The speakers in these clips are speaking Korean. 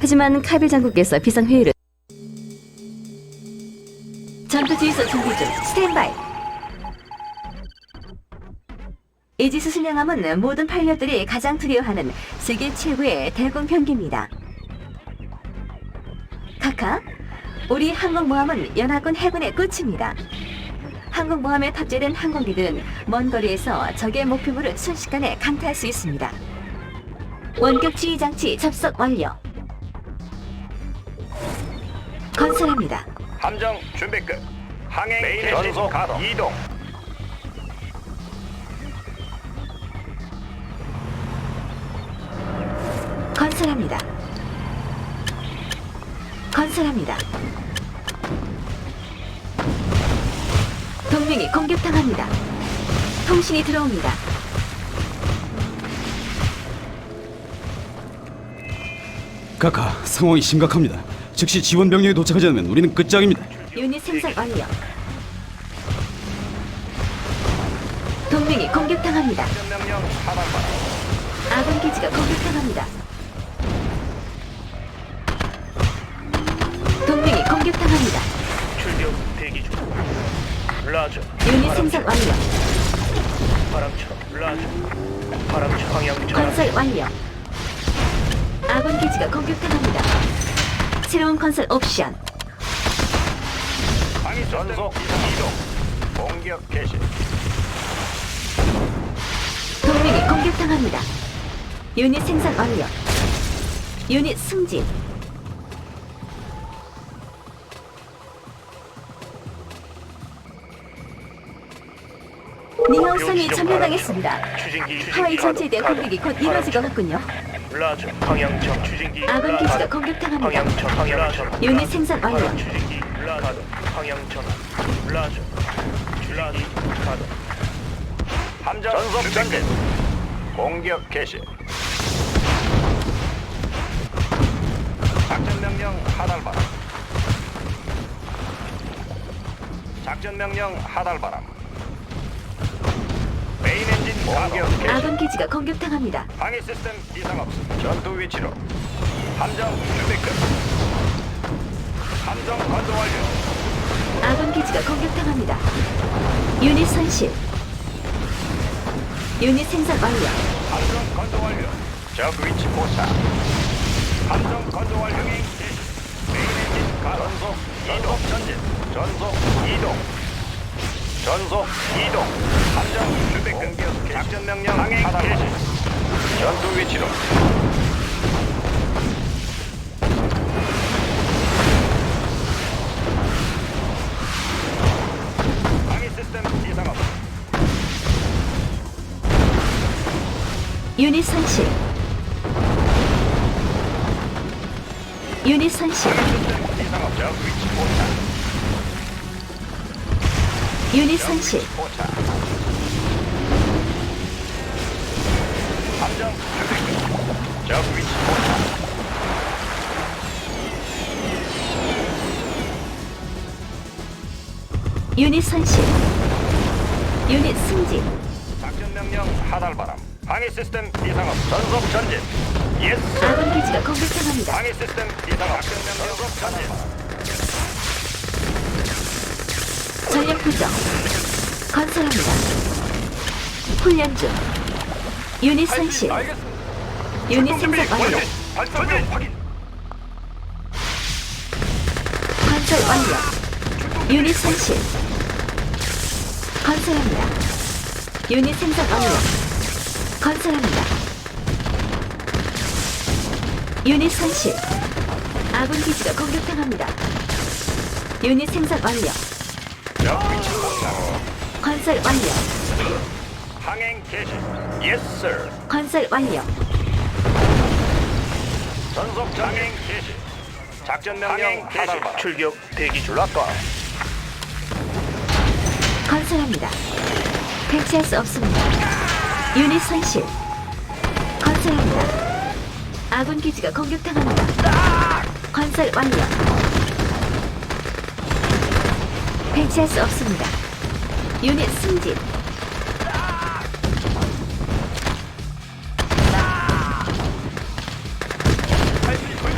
하지만 카빌 장군께서 비상회의를 전투 지휘소 준비 중 스탠바이 이지스 신령함은 모든 파일럿들이 가장 두려워하는 세계 최고의 대공 병기입니다. 카카, 우리 항공모함은 연합군 해군의 끝입니다. 항공모함에 탑재된 항공기들은 먼 거리에서 적의 목표물을 순식간에 강타할 수 있습니다. 원격 지휘 장치 접속 완료. 건설합니다. 함정 준비 끝. 항행 메인 전속 가동. 이동. 건설합니다. 건설합니다. 동맹이 공격당합니다. 통신이 들어옵니다. 카카, 상황이 심각합니다. 즉시 지원 병력이 도착하지 않으면 우리는 끝장입니다. 유닛 생산 완료. 동맹이 공격당합니다. 명령 하단바람. 아군 기지가 공격당합니다. 동맹이 공격당합니다. 출격 대기 중. 라저. 유닛 생산 완료. 바람처럼 라저. 바람 방향 전환. 건설 완료. 아군 기지가 공격당합니다. 새로운 건설 옵션. 전속 이동. 공격 개시. 동맹이 공격당합니다. 유닛 생산 완료. 유닛 승진. 니하우선이 점령당했습니다. 추진기 하와이 전체에 대한. 공격이 곧 이루어질 것 같군요. 라저 방향 전 추진기 아군 라- 기지가 가동. 공격당합니다. 방향 전 방향 전 유닛 생산 완료. 추진기 라 가동 방향 전환 라저 추진기 가동 함정 전속 전진. 공격 개시. 작전 명령 하달바람. 작전 명령 하달바람. 메인 엔진 공격. 아군 기지가 공격당합니다. 방위 시스템 이상 없음. 전투 위치로. 함정 준비 끝. 함정 건조 완료. 아군 기지가 공격당합니다. 유닛 손실. 유닛 생산 완료. 함정 건조 완료. 적 위치 포착. 함정 건조 완료. 메인 엔진 가. 전속 이동 전진. 전속 이동. 전속 이동. 함정 준비 끝. 작전 명령 항행 개시. 전투 위치로. 방위 시스템 이상 없음. 유닛 손실. 유닛 손실. 이상 없음. 적 위치 포착. 유닛 손실. 포착. 함정. 적 위치 포착. 유닛 손실. 유닛 승진. 작전 명령 하달 바람. 방위 시스템 이상 없음. 전속 전진. 예스. 아군 기지가 공격당합니다. 방위 시스템 이상 없음. 작전 명령 전속 전진. 부정. 건설합니다. 훈련 중. 유닛 손실. 유닛 생산 완료. 중 확인. 건설 완료. 유닛 손실. 건설합니다. 유닛 생산 완료. 건설합니다. 유닛 손실. 아군 기지가 공격당합니다. 유닛 생산 완료. 건설 완료. 항행 개시. 예스 sir. 건설 완료. 전속 항행 개시. 작전 명령 하달바람. 출격 대기 중 락과. 건설합니다. 배치할 수 없습니다. 유닛 손실. 건설합니다. 아군 기지가 공격당합니다. 건설 완료. 배치할 수 없습니다. 유닛 승진.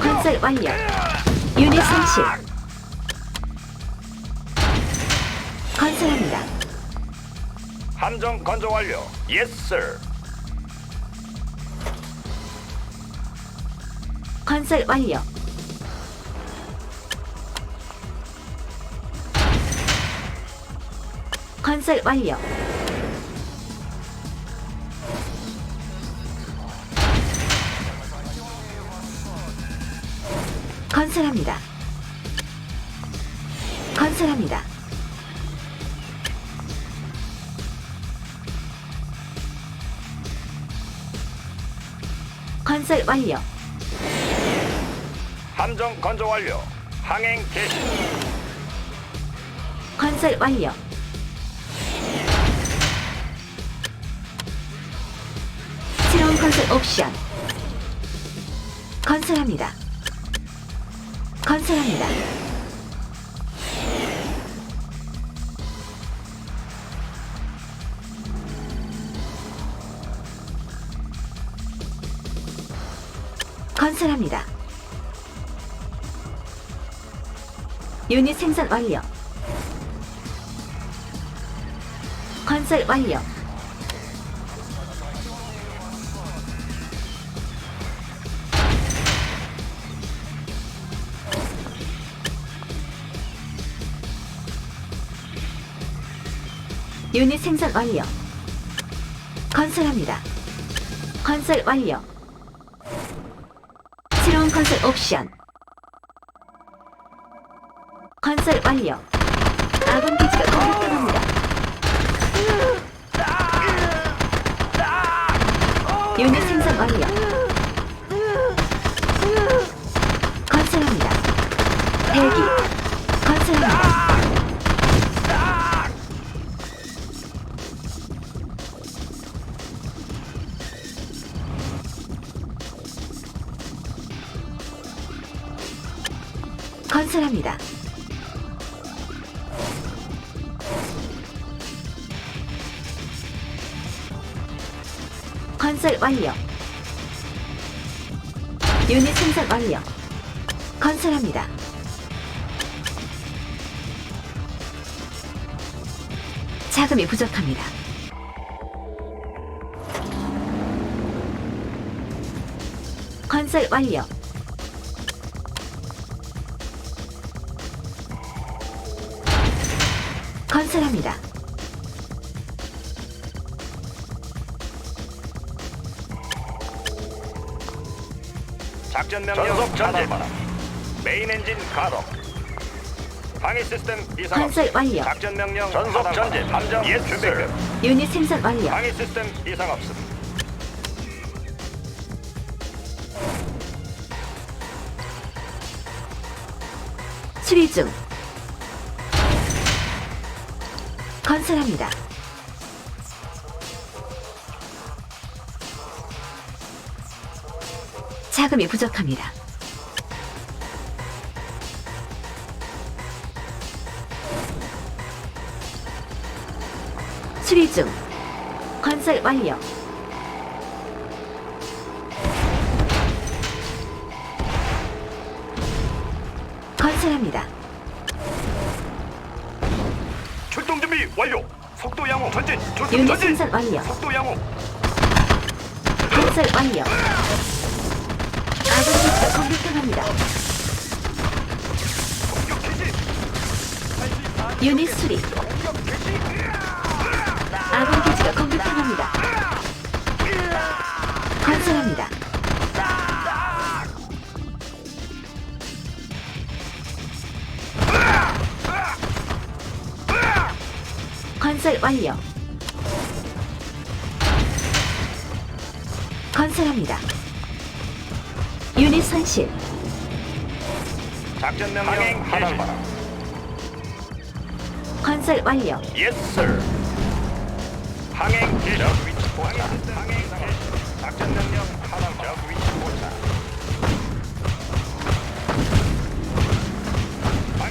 건설 완료. 유닛 손실. 건설합니다. 함정 건조 완료. 예스 서 건설 완료. 건설 완료. 건설합니다. 건설합니다. 건설 완료. 함정 건조 완료. 항행 개시. 건설 완료. 새로운 건설 옵션. 건설합니다. 건설합니다. 건설합니다. 유닛 생산 완료. 건설 완료. 유닛 생산 완료. 건설합니다. 건설 완료. 새로운 건설 옵션. 건설 완료. 아군 기지가 공격당합니다. 유닛 생산 완료. 건설합니다. 건설 완료. 유닛 생산 완료. 건설합니다. 자금이 부족합니다. 건설 완료. 건설합니다. 작전 명령 전속 전진. 메인 엔진 가동. 방위 시스템 이상 없음. 건설 완료. 작전 명령 전속 전진. 함정 예스 서 유닛 생산 완료. 방위 시스템 이상 없음. 수리 중. 건설합니다. 자금이 부족합니다. 수리 중. 건설 완료. 건설합니다. 준비 완료. 속도 양호 전진. 출동 유닛 전진. 생산 완료. 속도 양호. 건설 완료. 아군 기지가 공격당합니다. 공격 개시. 유닛 수리. 아군 기지가 공격당합니다. 건설합니다. 건설 완료. 건설합니다. 유닛 손실. 작전 명령 하단 건설 완료. 예스 서 항행 개시. 적 위치 포착. 항행 개시. 작전 명령 하단 적 위치 포착.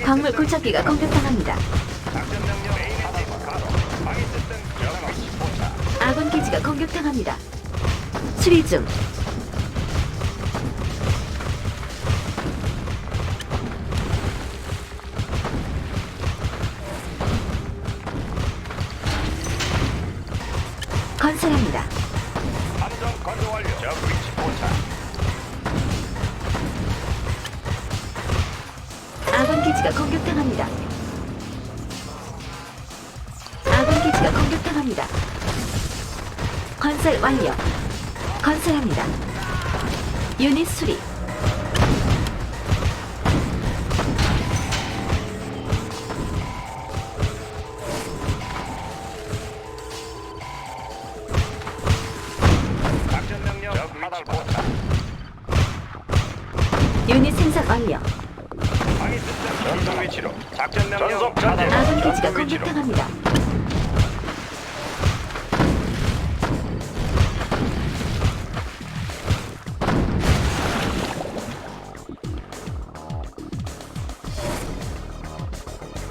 광물 굴착기가 공격당합니다. 기지가 공격당합니다. 수리 중. 건설합니다. 함정 건조 완료. 적 위치 포착. 아군 기지가 공격당합니다. 아군 기지가 공격당합니다. 건설 완료. 건설합니다. 유닛 수리.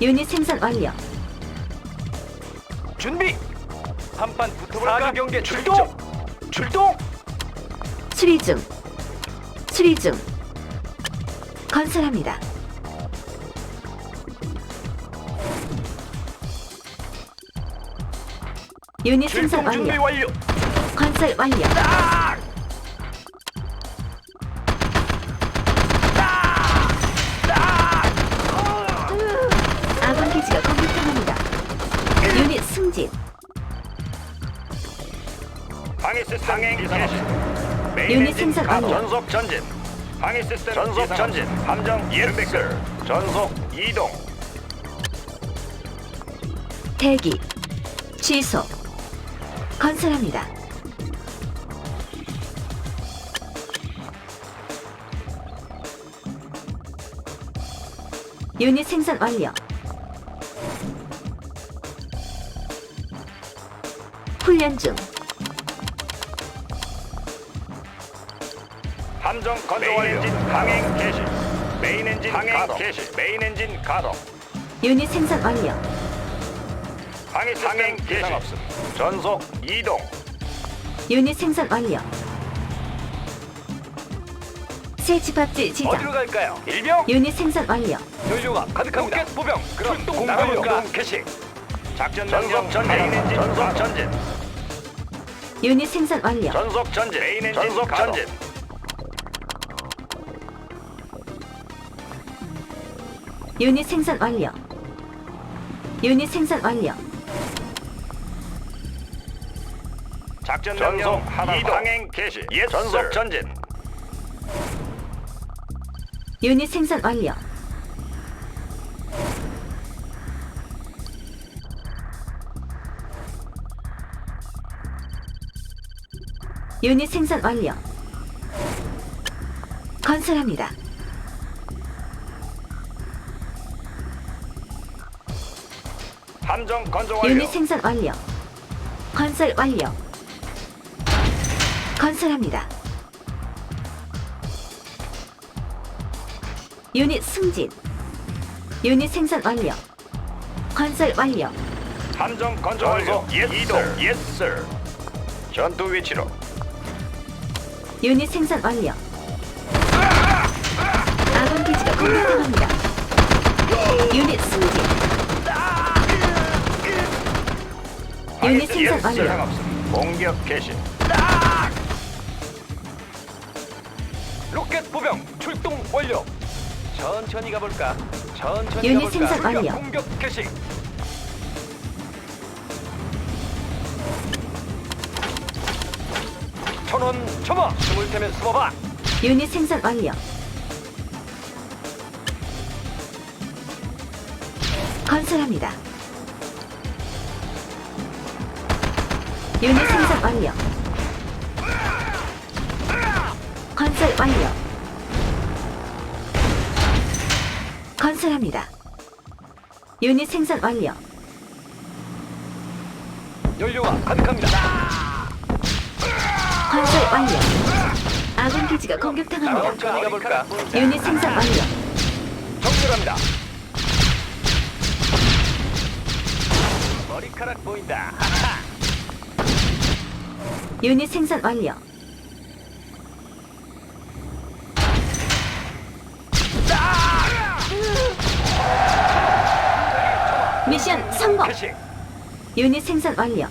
유닛 생산 완료. 준비. 한판 붙어볼까? 사기 경계 출동. 출동. 수리 중. 수리 중. 건설합니다. 유닛 생산 출동 준비 완료. 완료. 건설 완료. 아 항행 개시. 메인 유닛 엔진 생산. 완료. 전속 전진. 방위 시스템 전속 전진. 함정 예스. 전속 이동. 대기. 취소. 건설합니다. 유닛 생산 완료. 훈련 중. 함정 건조 완료. 엔진 항행 개시. 메인 엔진 항행 개시. 메인 엔진 가동. 유닛 생산 완료. 방위 시스템 개시. 전속 이동. 유닛 생산 완료. 새 집합지 지정. 어디로 갈까요? 일병. 유닛 생산 완료. 연료가 가득합니다. 로켓 보병. 출동 나가볼까? 개시. 작전 명령 전진. 메인 엔진 전속 전진. 유닛 생산 완료. 전속 전진. 메인 엔진 전속 전진. 유닛 생산 완료. 유닛 생산 완료. 작전 명령 이동. 항행 개시. 예, 전속 전진. 유닛 생산 완료. 유닛 생산 완료. 건설합니다. 함정 건조 완료. 유닛 생산 완료. 건설 완료. 건설합니다. 유닛 승진. 유닛 생산 완료. 건설 완료. 함정 건조 완료. 예스, 이동. 예스. 전투 위치로. 유닛 생산 완료. 아군 기지가 공격당합니다. 유닛 승진. 유닛 생산 완료. 공격 개시. 로켓 보병 출동 완료. 천천히 가볼까? 천천히 유닛 가볼까? 생산 완료. 공격 개시. 천원 점화. 숨을 테면 숨어봐. 유닛 생산 완료. 건설합니다. 유닛 생산 완료. 건설 완료. 건설합니다. 유닛 생산 완료. 연료가 가득합니다. 건설 완료. 아군 기지가 공격당합니다. 천천히 가볼까? 유닛 생산 완료. 정렬합니다. 머리카락 보인다. 하하. 유닛 생산 완료. 미션 성공. 유닛 생산 완료.